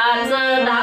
啊，真的。